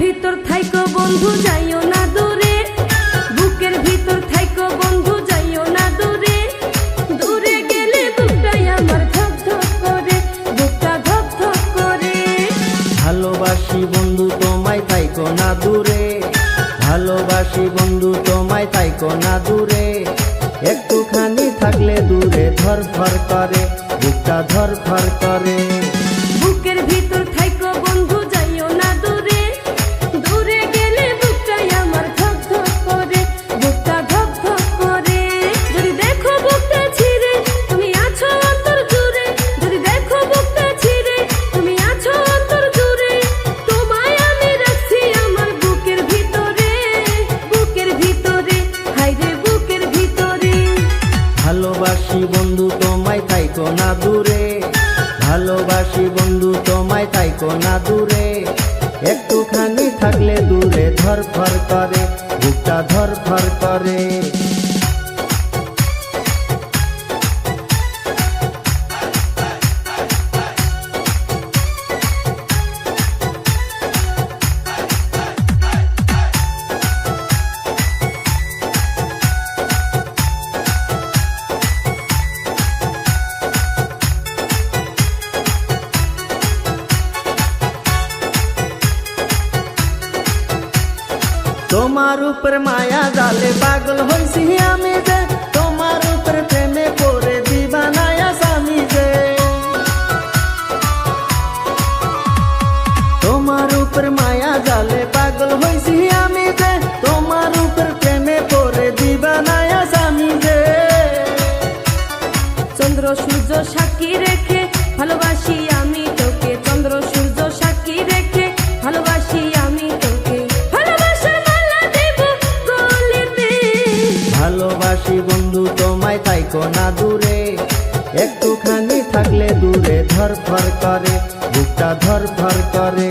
ভিতর থাইকো বন্ধু, যাইও না দূরে। বুকের ভিতর থাইকো বন্ধু, যাইও না দূরে। দূরে গেলে বুকটাই আমার ধপ ধপ করে বুকটা ধপ ধপ করে। ভালোবাসি বন্ধু, তোমায় থাইকো না দূরে। ভালোবাসি বন্ধু, তোমায় থাইকো না দূরে। একটুখানি থাকলে দূরে ধর ধর করে, বুকটা ধর ধর করে। ভালোবাসি বন্ধু, তোমায় তাইকো না দূরে। ভালোবাসি বন্ধু, তোমায় তাইকো না দূরে। একটুখানি থাকলে দূরে ধর ধর করে, বুকটা ধর করে। তোমার উপর মায়া জালে পাগল হইছি আমি যে, তোমার উপর প্রেমে পড়ে দিবানায়া স্বামী যে। তোমার উপর মায়া জালে পাগল হইছি আমি যে, তোমার উপর প্রেমে পড়ে দিবানায়া স্বামী যে। চন্দ্র, সূর্য, সাক্ষী রেখে ভালোবাসি ভালোবাসি বন্ধু, তোমায় তাই না দূরে। একটুখানি থাকলে দূরে ধর ধর করে, বুকটা ধর ধর করে।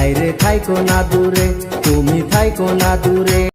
হাইরে থাইকো না দূরে তুমি থাইকো না দূরে।